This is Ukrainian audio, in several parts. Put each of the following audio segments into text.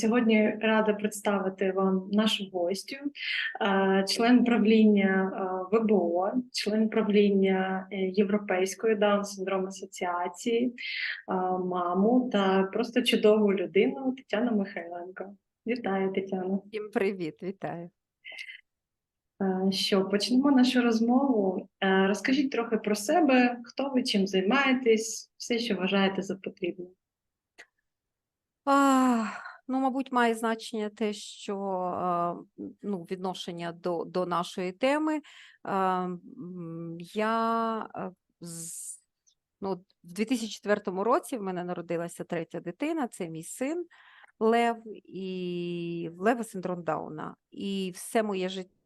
Сьогодні рада представити вам нашу гостю, е, член правління е, ВБО, член правління е, Європейської даун синдром асоціації, маму та просто чудову людину Тетяна Михайленко. Вітаю, Тетяна. Всім привіт, вітаю. Що почнемо нашу розмову. Розкажіть трохи про себе, хто ви чим займаєтесь, все, що вважаєте за потрібне. Ну, мабуть, має значення те, що ну, відношення до, до нашої теми. Я ну, в 2004 році в мене народилася третя дитина, це мій син Лев, і Лева синдром Дауна. І все моє життя.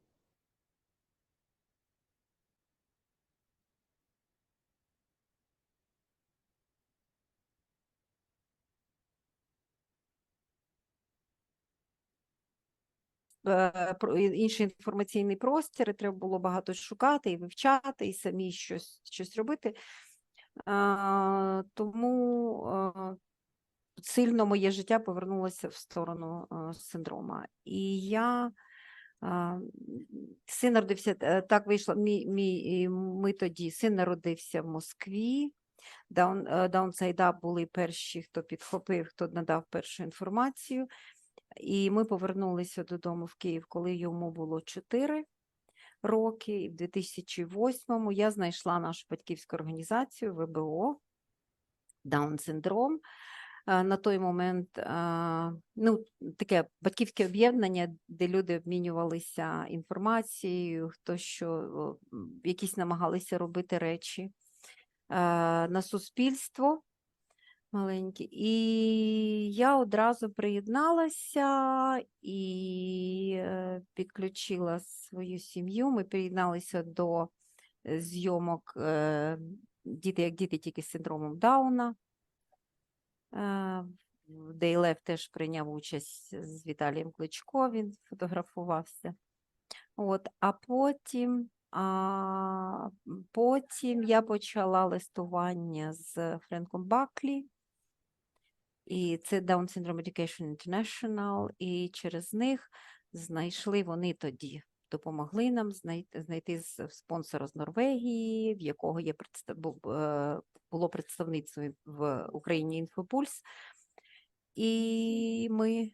Інший інформаційний простір, і треба було багато шукати і вивчати, і самі щось, щось робити. Тому сильно моє життя повернулося в сторону синдрома. І я син народився, е, так вийшло, мій, мій, ми тоді, син народився в Москві. Е, Даунсайда були перші, хто підхопив, хто надав першу інформацію. І ми повернулися додому в Київ, коли йому було 4 роки. І в 2008-му я знайшла нашу батьківську організацію ВБО Даун синдром. Е, На той момент е, ну, таке батьківське об'єднання, де люди обмінювалися інформацією, хто що якісь намагалися робити речі е, на суспільство маленькі. І я одразу приєдналася і е, підключила свою сім'ю. Ми приєдналися до зйомок діти, як діти, тільки з синдромом Дауна. Е, в де і Лев теж прийняв участь з Віталієм Кличко, він фотографувався. От, а потім, а, потім я почала листування з Френком Баклі, і це Down Syndrome Education International, і через них знайшли вони тоді, допомогли нам знайти, з- спонсора з Норвегії, в якого є е, було представництво в Україні Інфопульс. І ми.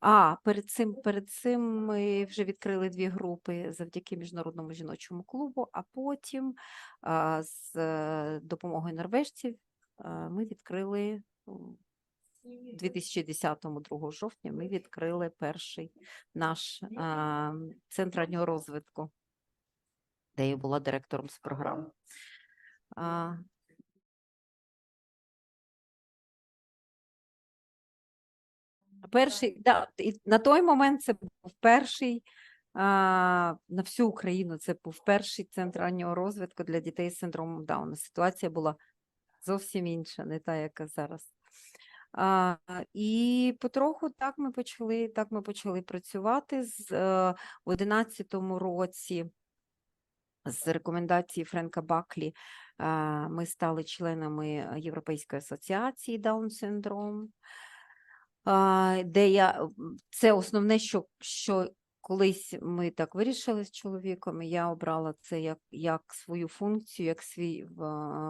А, перед цим, перед цим ми вже відкрили дві групи завдяки Міжнародному жіночому клубу, а потім з е, допомогою норвежців ми відкрили м, у 2010-му, 2 жовтня, ми відкрили перший наш а, центр раннього розвитку, де я була директором з програми. А, Перший, да, і на той момент це був перший а, на всю Україну. Це був перший центр раннього розвитку для дітей з синдромом Дауна. Ситуація була зовсім інша, не та, яка зараз. А, і потроху так ми почали, так ми почали працювати з е, в 11-му році. З рекомендації Френка Баклі е, ми стали членами Європейської асоціації Даун синдром де я це основне, що, що колись ми так вирішили з чоловіком, і я обрала це як, як свою функцію, як свій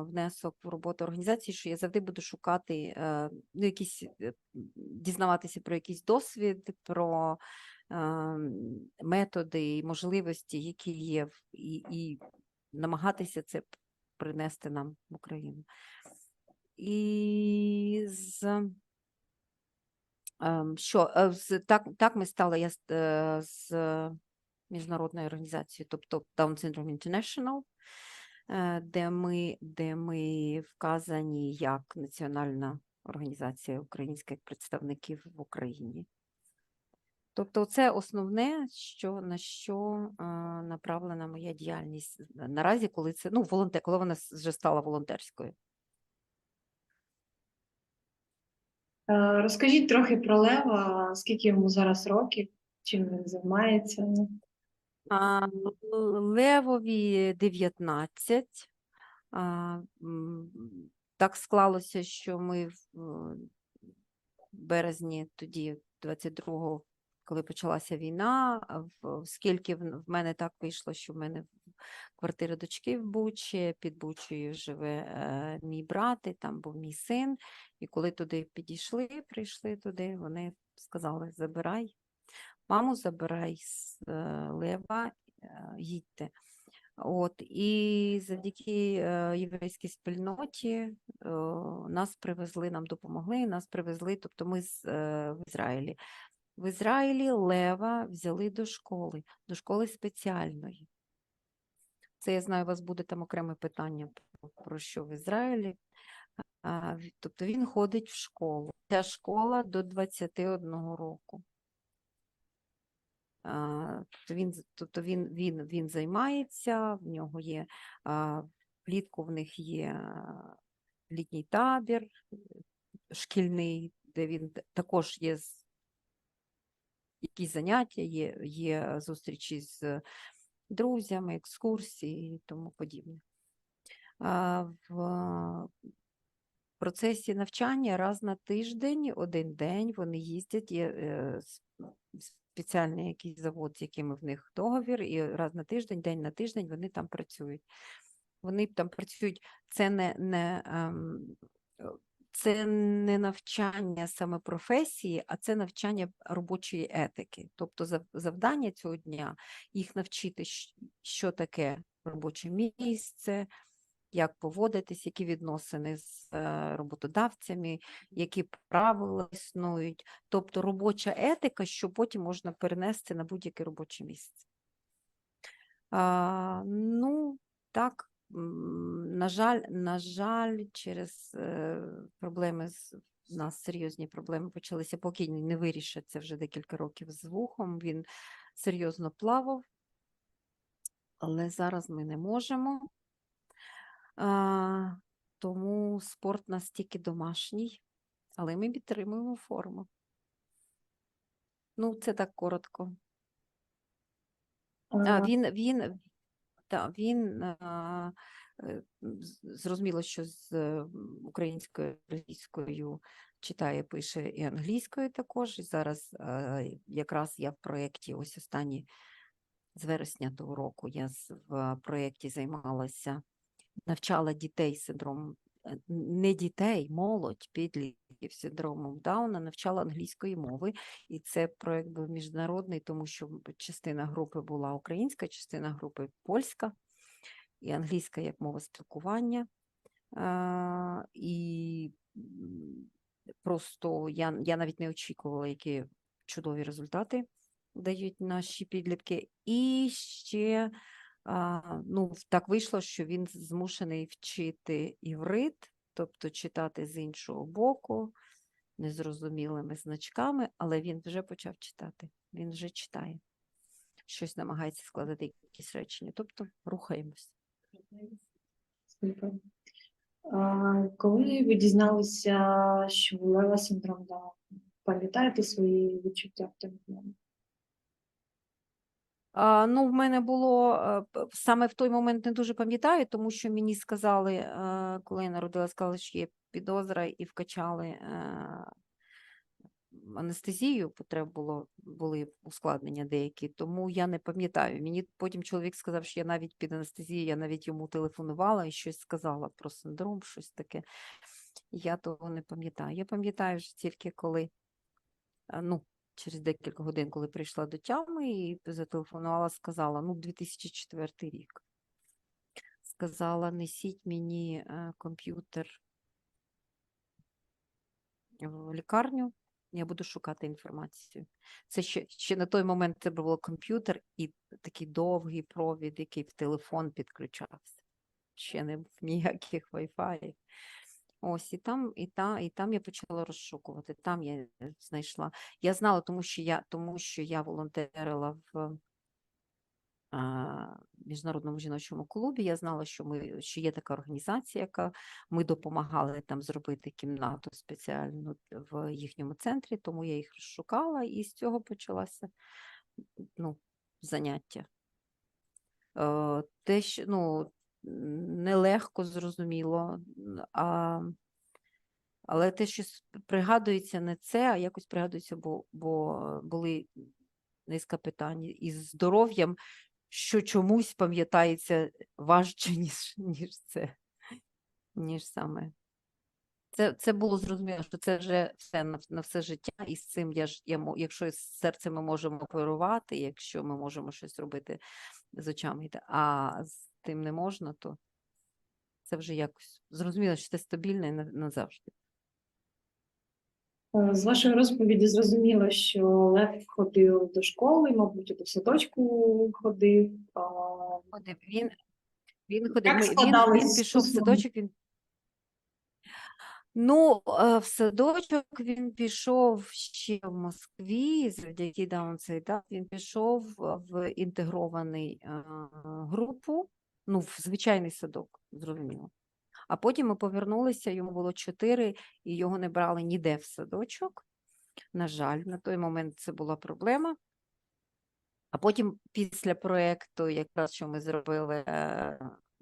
внесок в роботу організації, що я завжди буду шукати е, ну, якісь е, дізнаватися про якийсь досвід, про е, методи і можливості, які є, і, і намагатися це принести нам в Україну. І з Що е, так, так ми стали я з, е, міжнародною організацією, тобто Down Syndrome International, е, де ми, де ми вказані як національна організація українських представників в Україні. Тобто, це основне, що на що направлена моя діяльність наразі, коли це ну волонтер, коли вона вже стала волонтерською. Е, Розкажіть трохи про Лева, скільки йому зараз років, чим він займається. А, Левові 19. А, Так склалося, що ми в е, березні тоді 22-го, коли почалася війна, а в- скільки в в мене так вийшло, що в мене квартира дочки в Бучі, під Бучею живе е, мій брат, і там був мій син. І коли туди підійшли, прийшли туди, вони сказали: забирай, маму забирай з е, Лева, е, їдьте. От, і завдяки єврейській спільноті нас привезли, нам допомогли, нас привезли, тобто ми з, в Ізраїлі. В Ізраїлі Лева взяли до школи, до школи спеціальної. Це я знаю, у вас буде там окреме питання про, що в Ізраїлі. Тобто він ходить в школу. Ця школа до 21 року. Тобто він, тобто він, він, він займається, в нього є влітку в них є літній табір шкільний, де він також є якісь заняття, є, є зустрічі з друзями, екскурсії і тому подібне. В процесі навчання раз на тиждень, один день вони їздять, є е, спеціальний якийсь завод, з яким в них договір, і раз на тиждень, день на тиждень вони там працюють. Вони там працюють, це не, не, ем, е, це не навчання саме професії, а це навчання робочої етики. Тобто завдання цього дня їх навчити, що таке робоче місце, як поводитись, які відносини з е, роботодавцями, які правила існують. Тобто робоча етика, що потім можна перенести на будь-яке робоче місце. А, ну, так, на жаль, на жаль, через е, проблеми з у нас серйозні проблеми почалися, поки не вирішаться вже декілька років з вухом. Він серйозно плавав, але зараз ми не можемо. А, тому спорт настільки домашній, але ми підтримуємо форму. Ну, це так коротко. А, А, він, він, та, він е, зрозуміло, що з е, українською, російською читає, пише і англійською також. Зараз якраз я в проєкті ось останні з вересня того року я в проєкті займалася, навчала дітей з синдромом, не дітей, молодь, підлітків з синдромом Дауна, навчала англійської мови. І це проєкт був міжнародний, тому що частина групи була українська, частина групи польська, і англійська як мова спілкування. А, і просто я, я навіть не очікувала, які чудові результати дають наші підлітки. І ще ну, так вийшло, що він змушений вчити іврит, тобто читати з іншого боку, незрозумілими значками, але він вже почав читати, він вже читає. Щось намагається складати якісь речення. Тобто рухаємось. Коли ви дізналися, що Лева синдром Дауна, пам'ятаєте свої відчуття в той момент? Ну, в мене було е, саме в той момент не дуже пам'ятаю, тому що мені сказали, е, коли я народила, сказали, що є підозра і вкачали е, анестезію, бо треба було, були ускладнення деякі, тому я не пам'ятаю. Мені потім чоловік сказав, що я навіть під анестезією, я навіть йому телефонувала і щось сказала про синдром, щось таке. Я того не пам'ятаю. Я пам'ятаю ж тільки коли, ну, через декілька годин, коли прийшла до тями і зателефонувала, сказала, ну, 2004 рік. Сказала, несіть мені е, комп'ютер в лікарню, я буду шукати інформацію. Це ще, ще на той момент це був комп'ютер і такий довгий провід, який в телефон підключався. Ще не був ніяких Wi-Fi. Ось і там, і та, і там я почала розшукувати. Там я знайшла. Я знала, тому що я, тому що я волонтерила в а, міжнародному жіночому клубі. Я знала, що ми що є така організація, яка ми допомагали там зробити кімнату спеціальну в їхньому центрі, тому я їх розшукала, і з цього почалося ну, заняття. Е, Те, що ну, нелегко зрозуміло, а, Але те, що пригадується не це, а якось пригадується, бо, бо були низка питань із здоров'ям, що чомусь пам'ятається важче, ніж, ніж це, ніж саме. Це, це було зрозуміло, що це вже все на, на все життя, і з цим я ж я якщо з серцем ми можемо оперувати, якщо ми можемо щось робити з очами, а тим не можна, то це вже якось зрозуміло, що це стабільне і назавжди. Е, З вашої розповіді зрозуміло, що Лев ходив до школи, мабуть, до садочку ходив. А, Ходив. Він, він ходив. Як він, він пішов в садочок. Він... Ну, е, в садочок він пішов ще в Москві, завдяки Даунсайда. Він пішов в інтегрований е, групу, ну, в звичайний садок, зрозуміло. А потім ми повернулися, йому було чотири, і його не брали ніде в садочок. На жаль, на той момент це була проблема. А потім після проєкту, якраз що ми зробили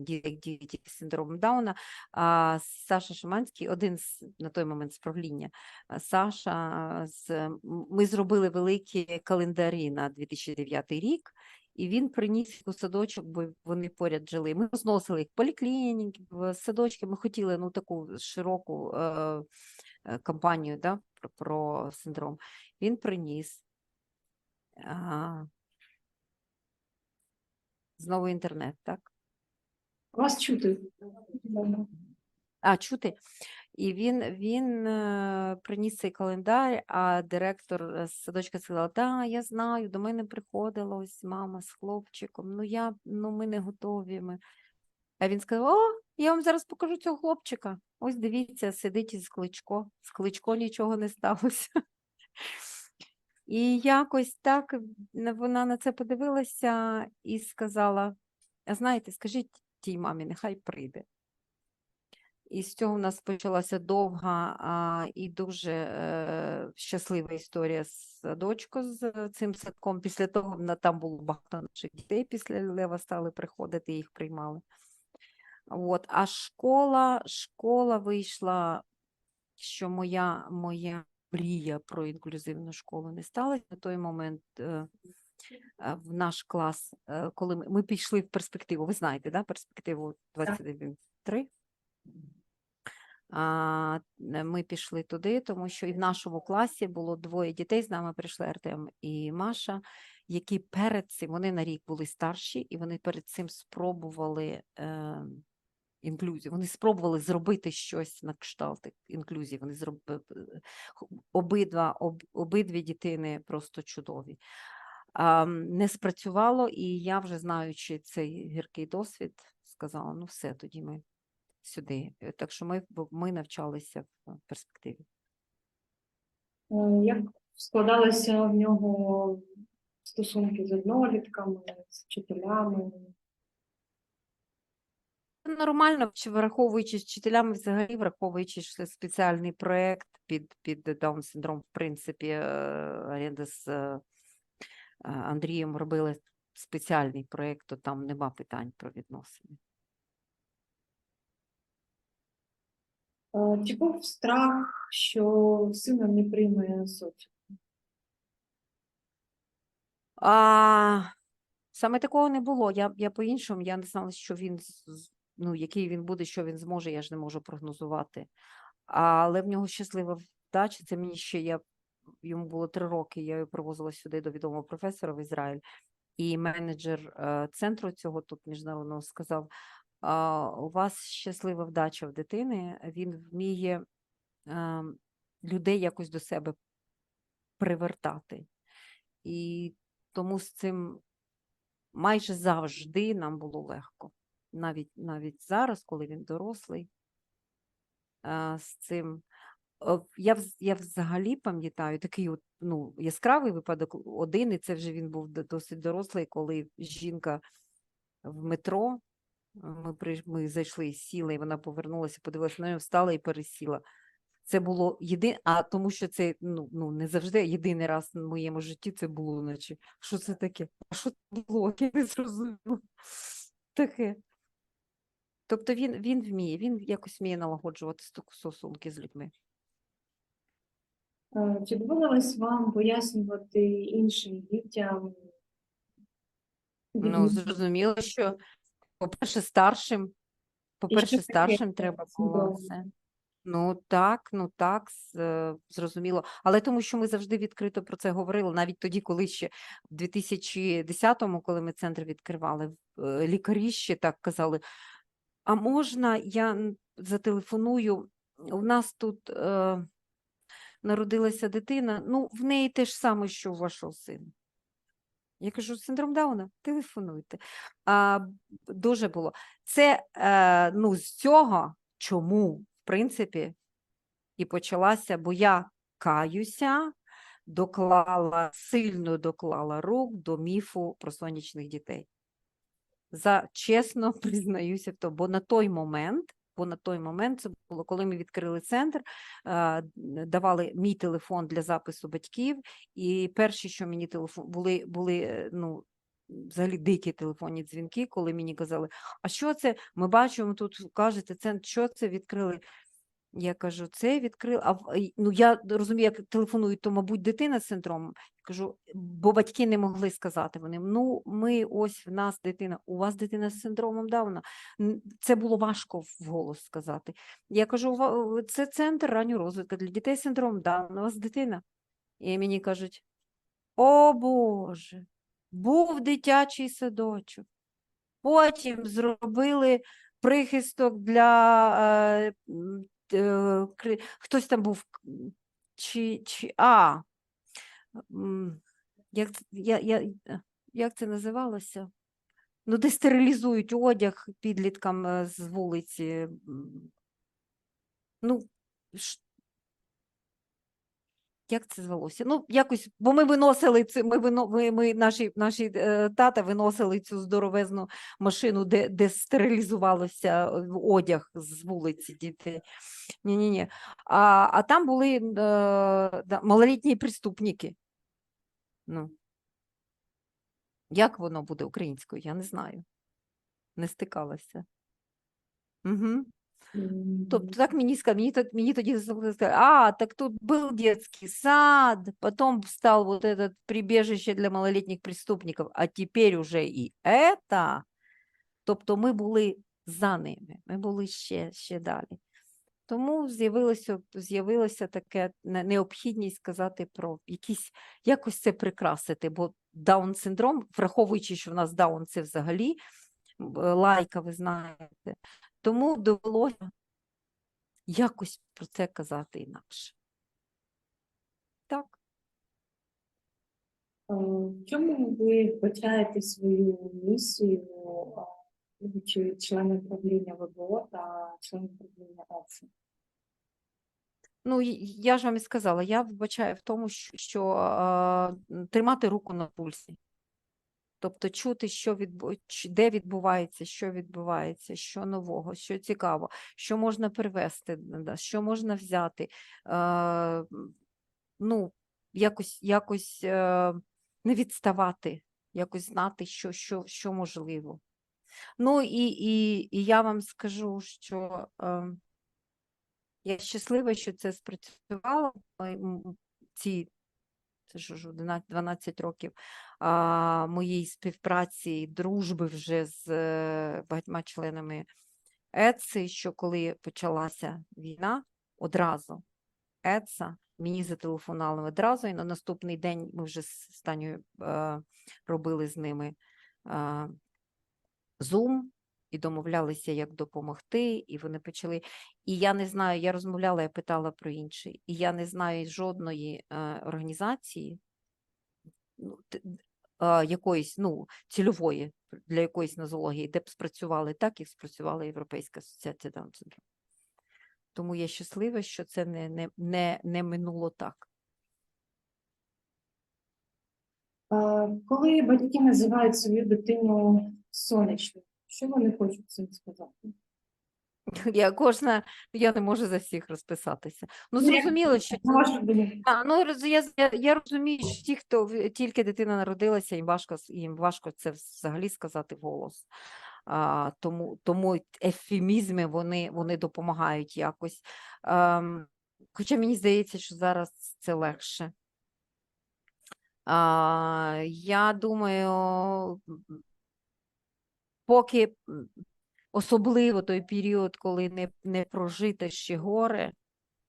діти з синдромом Дауна, а, Саша Шиманський, один з на той момент з правління, Саша, з, ми зробили великі календарі на 2009 рік, і він приніс у садочок, бо вони поряд жили. Ми розносили їх в поліклініки, садочки. Ми хотіли ну, таку широку е, е, кампанію да, про, про синдром. Він приніс. А, Знову інтернет, так? Вас чути. А, чути. І він, він е, приніс цей календар, а директор е, з садочка сказала, да, я знаю, до мене приходила ось мама з хлопчиком, ну я, ну ми не готові. Ми. А він сказав, о, я вам зараз покажу цього хлопчика. Ось дивіться, сидить із кличко. З кличко нічого не сталося. І якось так вона на це подивилася і сказала: знаєте, скажіть тій мамі, нехай прийде. І з цього в нас почалася довга а, і дуже е, щаслива історія з садочку з цим садком. Після того на- там було багато наших дітей після Лева стали приходити, їх приймали. От, а школа, школа вийшла, що моя, моя мрія про інклюзивну школу не сталася на той момент. е, е, В наш клас, е, коли ми, ми пішли в перспективу, ви знаєте, да, перспективу 21.3? Е, ми пішли туди, тому що і в нашому класі було двоє дітей, з нами прийшли Артем і Маша, які перед цим, вони на рік були старші, і вони перед цим спробували е, інклюзію. Вони спробували зробити щось на кшталт інклюзії. Вони зробили обидва, об, обидві дітини просто чудові. Не спрацювало, і я вже знаючи цей гіркий досвід, сказала: ну все, тоді ми сюди. Е, Так що ми, ми навчалися в перспективі. Як складалися в нього стосунки з однолітками, з вчителями? Нормально, чи враховуючи з вчителями, взагалі, враховуючи що спеціальний проєкт під, під Даун синдром, в принципі, е, з е, Андрієм робили спеціальний проєкт, то там нема питань про відносини. Чи був страх, що сина не прийме соціум? А, саме такого не було. Я, я по-іншому, я не знала, що він, ну, який він буде, що він зможе, я ж не можу прогнозувати. Але в нього щаслива вдача. Це мені ще я йому було три роки. Я його привозила сюди до відомого професора в Ізраїль, і менеджер е, центру цього тут міжнародного сказав: у вас щаслива вдача в дитини, він вміє е, людей якось до себе привертати. І тому з цим майже завжди нам було легко. Навіть, навіть зараз, коли він дорослий, з цим. О, Я, я взагалі пам'ятаю такий от, ну, яскравий випадок один, і це вже він був досить дорослий, коли жінка в метро, ми, при, ми зайшли, сіли, і вона повернулася, подивилася на нього, встала і пересіла. Це було єдине, а тому що це ну, ну, не завжди, єдиний раз в моєму житті це було наче. Що це таке? А що це було? Я не зрозуміла. Таке. Тобто він, він вміє, він якось вміє налагоджувати стосунки з людьми. Е, Чи доводилось вам пояснювати іншим дітям? Ну, зрозуміло, що, по-перше, старшим, по-перше, таке старшим треба було це. Ну так, ну так, з- е, зрозуміло. Але тому, що ми завжди відкрито про це говорили, навіть тоді, коли ще в 2010-му, коли ми центр відкривали, е, лікарі ще так казали: а можна я н- зателефоную? У нас тут е, народилася дитина, ну, в неї те ж саме, що у вашого сина. Я кажу, синдром Дауна, телефонуйте. А, дуже було. Це е, ну, з цього, чому, в принципі, і почалася, бо я каюся, доклала, сильно доклала рук до міфу про сонячних дітей. За чесно признаюся в тому, бо на той момент, бо на той момент це було, коли ми відкрили центр, давали мій телефон для запису батьків, і перші, що мені телефон були, були е, ну, взагалі дикі телефонні дзвінки, коли мені казали, а що це? Ми бачимо тут, кажете, центр, що це відкрили? Я кажу, це відкрили. А ну я розумію, як телефонують, то, мабуть, дитина з синдромом. Кажу, бо батьки не могли сказати вони. Ну, ми ось в нас дитина, у вас дитина з синдромом Дауна. Це було важко вголос сказати. Я кажу, це центр раннього розвитку для дітей з синдромом Дауна. У вас дитина. І мені кажуть: О Боже, був дитячий садочок. Потім зробили прихисток для е, хтось там був чи, чи а, як, я, я, е, як це називалося? Ну, де стерилізують одяг підліткам е, з вулиці. Ну, як це звалося? Ну, якось, бо ми виносили це, ми, ми, ми наші, наші е, тата виносили цю здоровезну машину, де, де стерилізувалося е, одяг з вулиці дітей. Ні-ні-ні. А, а там були е, да, малолітні преступники. Ну. Як воно буде українською, я не знаю. Не стикалася. Угу. М, Тобто так мені сказали, мені, тод- мені тоді сказали, а, так тут был детский сад, потом стал вот этот прибежище для малолетних преступников, а теперь уже і это. Тобто ми були за ними, ми були ще, ще далі. Тому з'явилося, з'явилося таке не- необхідність сказати про якісь, якось це прикрасити, бо даун-синдром, враховуючи, що в нас даун це взагалі м, е, лайка, ви знаєте, тому довелося якось про це казати інакше. Так. е, В чому ви вбачаєте свою місію, будучи членом правління ВБО та членом правління ЕЦИ? Ну, я ж вам і сказала, я вбачаю в тому, що, що м, тримати руку на пульсі. Тобто чути, що відбу... де відбувається, що відбувається, що нового, що цікаво, що можна привести, що можна взяти. Е, ну, якось, якось е, не відставати, якось знати, що, що, що можливо. Ну і, і, і я вам скажу, що е, я щаслива, що це спрацювало. Ці це ж уже 11 12 років а, моєї співпраці дружби вже з е, багатьма членами ЕЦИ, що коли почалася війна, одразу ЕЦА мені зателефонували одразу, і на наступний день ми вже з Станю е, робили з ними е, Zoom і домовлялися, як допомогти, і вони почали. І я не знаю, я розмовляла, я питала про інший, і я не знаю жодної е, організації, ну, т- е, якоїсь ну, цільової для якоїсь нозології, де б спрацювали так, як спрацювала Європейська асоціація Даун синдрому. Тому я щаслива, що це не, не, не, не минуло так. Е, Коли батьки називають свою дитину сонячною, що вони хочуть цим сказати? Я кожна, я не можу за всіх розписатися. Ну, зрозуміло, що На. А, ну, я, я, я розумію, що ті, хто тільки дитина народилася, їм важко, їм важко це взагалі сказати вголос. А, тому, тому ефемізми вони, вони допомагають якось. Ем, хоча мені здається, що зараз це легше. А, я думаю, поки особливо той період, коли не, не прожите ще горе,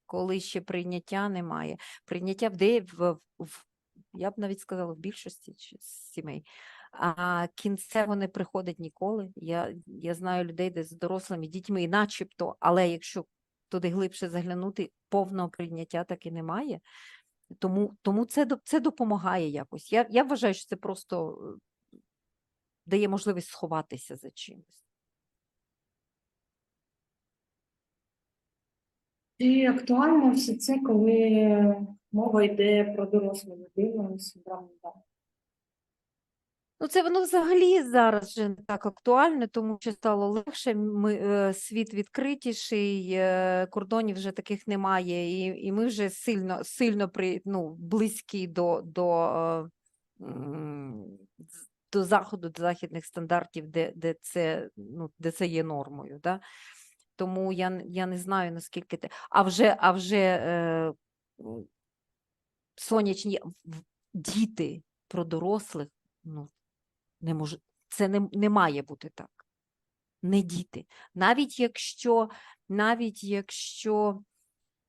коли ще прийняття немає. Прийняття в, в, в я б навіть сказала, в більшості сімей. А кінцево не приходить ніколи. Я, я знаю людей, де з дорослими дітьми, і начебто, але якщо туди глибше заглянути, повного прийняття таки немає. Тому, тому це, це допомагає якось. Я, я вважаю, що це просто е, дає можливість сховатися за чимось. Чи актуально все це, коли мова йде про дорослу людину з синдромом Дауна? Ну, це воно взагалі зараз вже не так актуально, тому що стало легше. Ми, е, світ відкритіший, е, кордонів вже таких немає, і, і ми вже сильно, сильно при, ну, близькі до, до, е, до заходу, до західних стандартів, де, де, це, ну, де це є нормою. Да? Тому я, я не знаю, наскільки те. А вже, а вже е, сонячні діти про дорослих, ну, не може, це не, не має бути так. Не діти. Навіть якщо, навіть якщо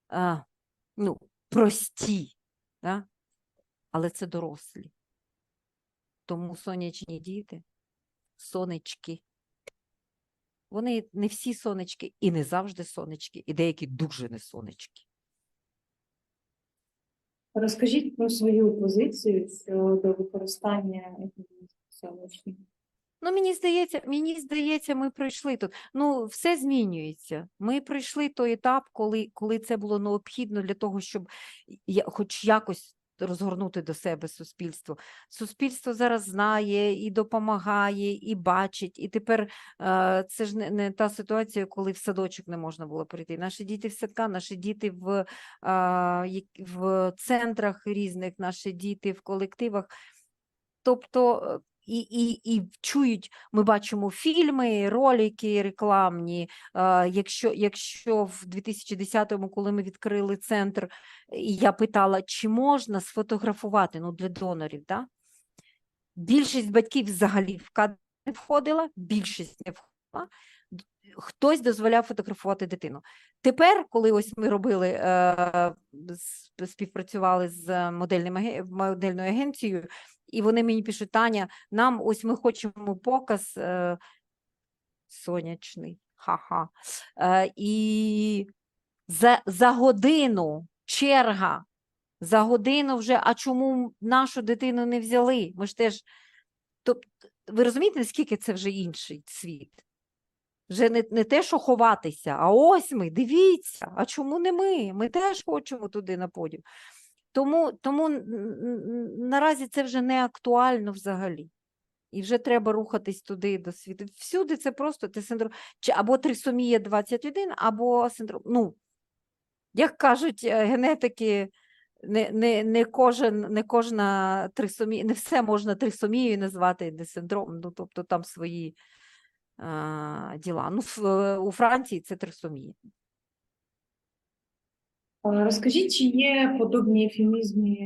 а, ну, прості, да? але це дорослі. Тому сонячні діти, сонечки. Вони не всі сонечки і не завжди сонечки, і деякі дуже не сонечки. Розкажіть про свою позицію щодо використання сонячних. Ну, мені здається, мені здається, ми пройшли тут. Ну, все змінюється. Ми пройшли той етап, коли, коли це було необхідно для того, щоб я, хоч якось розгорнути до себе суспільство. Суспільство зараз знає і допомагає, і бачить. І тепер е, це ж не, та ситуація, коли в садочок не можна було прийти. Наші діти в садка, наші діти в, е, в центрах різних, наші діти в колективах. Тобто е, і, і, і чують, ми бачимо фільми, ролики рекламні. Е, якщо, якщо в 2010-му, коли ми відкрили центр, я питала, чи можна сфотографувати ну, для донорів, да? більшість батьків взагалі в кадр не входила, більшість не входила. Хтось дозволяв фотографувати дитину. Тепер, коли ось ми робили, е, співпрацювали з модельним, модельною агенцією, і вони мені пишуть, Таня, нам ось ми хочемо показ е, сонячний, ха-ха. Е, і за, за годину черга, за годину вже, а чому нашу дитину не взяли? Ми ж теж, тобто, ви розумієте, наскільки це вже інший світ? Вже не, не те, що ховатися, а ось ми, дивіться, а чому не ми? Ми теж хочемо туди на подіум. Тому, тому наразі це вже не актуально взагалі. І вже треба рухатись туди до світу. Всюди це просто ти синдром чи або трисомія 21, або синдром. Ну, як кажуть е, генетики, не, не, не, кожен, не кожна трисомія, не все можна трисомією назвати, не синдром. Ну, тобто там свої діла. Ну, е, у Франції це трисомія. Розкажіть, чи є подобні ефемізми,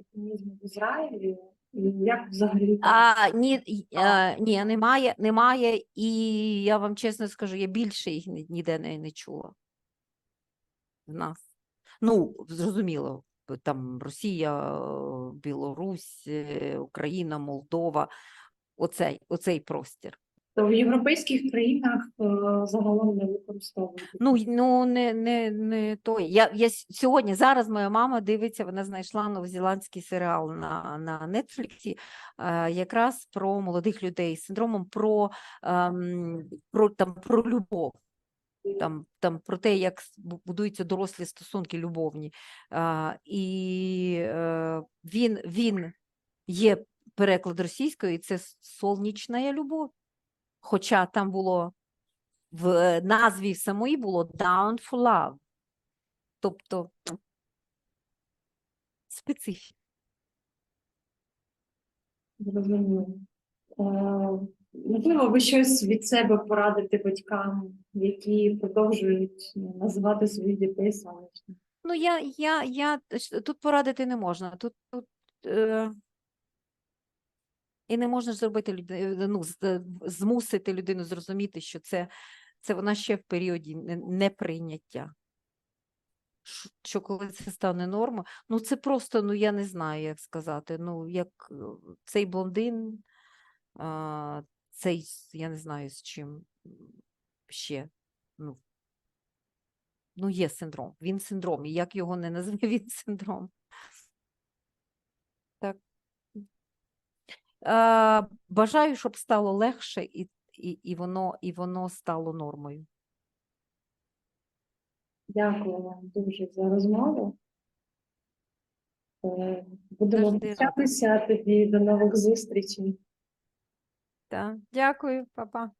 ефемізми в Ізраїлі? Як взагалі? А, ні, а, ні, немає, немає, і я вам чесно скажу, я більше їх ніде не, не чула. В нас. Ну, зрозуміло, там Росія, Білорусь, Україна, Молдова, оцей, оцей простір. То в європейських країнах е, загалом не використовують. Ну, ну не, не, не той. Я, я сьогодні, зараз моя мама дивиться, вона знайшла новозеландський серіал на, на Нетфліксі, е, якраз про молодих людей з синдромом, про, ем, про, там, про любов. Там, там про те, як будуються дорослі стосунки любовні. А, і е, він, він є переклад російської, і це сонячна любов. Хоча там було в е, назві самої було Down for Love. Тобто специфіка. Зрозуміло. Е, Можливо, ви щось від себе порадите батькам, які продовжують ну, називати своїх дітей сонячними? Ну, я, я, я тут порадити не можна. Тут, тут е, і не можна ж зробити ну, е, змусити людину зрозуміти, що це, це вона ще в періоді неприйняття. Що коли це стане нормою, ну це просто, ну я не знаю, як сказати. Ну, як е, цей блондин, а, цей, я не знаю з чим ще. Ну, ну, є синдром. Він синдром. І як його не назви, він синдром. Так. А, бажаю, щоб стало легше і, і, і, воно, і воно стало нормою. Дякую вам дуже за розмову. Е, Будемо прощатися тоді до нових зустрічей. Так. Дякую, папа.